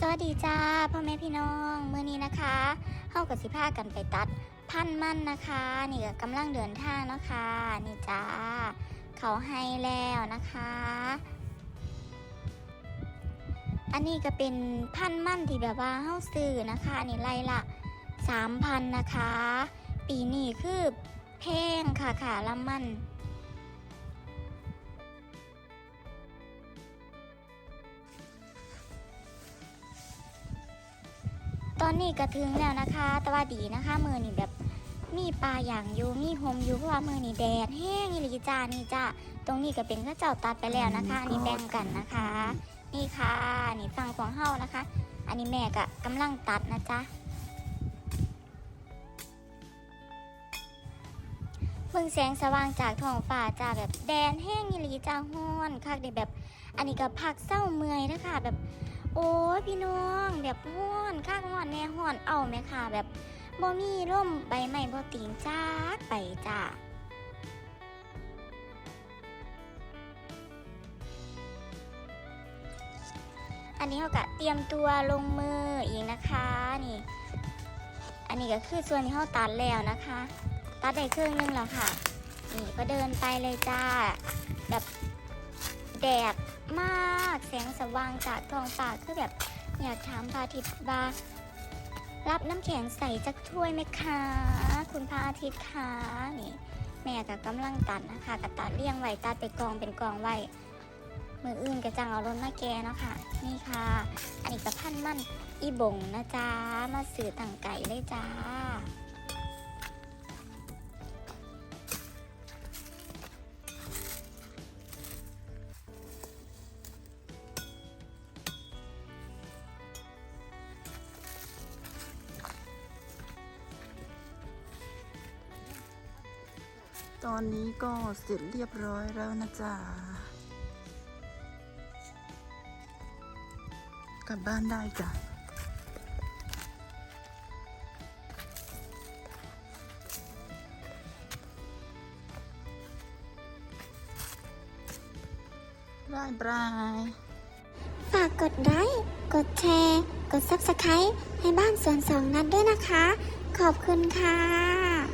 สวัสดีจ้าพ่อแม่พี่น้องเมื่อนี้นะคะเฮากับสิพากันไปตัดพันมันนะคะ นี่ก็กำลังเดินทางเนาะคะนี่จ้าเขาให้แล้วนะคะ อันนี้ก็เป็นพันมันที่แบบว่าเฮาซื้อนะคะนนี้ไล่ละสามพันนะคะ ปีนี้คือแพงค่ะค่ะละมัน อนนี้ก็ถึงแล้วนะคะ แต่ว่าดีนะคะ มือนี่แบบมีปลาอย่างอยู่มีโฮมอยู่เพราะว่ามือนี่แดดแห้งอีหลีจ้านี่จ้าตรงนี้ก็เป็นข้าเจ้าตัดไปแล้วนะคะ อันนี้แบ่งกันนะคะ นี่ค่ะนี่ฟังของเฮานะคะ อันนี้แม่ก็กำลังตัดนะจ๊ะเบิ่งแสงสว่างจากท้องฟ้าจ้าแบบแดดแห้งอีหลีจ้าฮ้อนคักเดแบบ อันนี้ก็พักเศร้าเมื่อยนะคะแบบ โอ้ยพี่น้องแบบห้อนข้างห้อนแน่ห้อนเอาไหมค่ะ แบบบ่มีร่มใบไม้บ่ตีนจ้ากไปจ้าอันนี้เขาก็เตรียมตัวลงมืออีกนะคะนี่ อันนี้ก็คือส่วนที่เขาตัดแล้วนะคะ ตัดได้ครึ่งหนึงแล้วค่ะ นี่ก็เดินไปเลยจ้า แบบแดด มากแสงสว่างจากท้องฟ้าคือแบบอยากถามพระอาทิตย์ว่ารับน้ำแข็งใส่จักถ้วยไหมคะ คุณพระอาทิตย์คะนี่ แม่กับกำลังตัดนะคะกับตัดเลี่ยงไว้ตัดไปกองเป็นกองไว้มืออื่นกระจังเอารถมาแกเนาะค่ะนี่ค่ะ อันนี้กระพันมั่นอีบงนะจ๊ะมาสื่อต่างไก่เลยจ้า ตอนนี้ก็เสร็จเรียบร้อยแล้วนะจ๊ะ กลับบ้านได้จ้ะบายบาย ฝากกดไลค์กดแชร์ กด Subscribe ให้บ้านสวนสองนัดด้วยนะคะ ขอบคุณค่ะ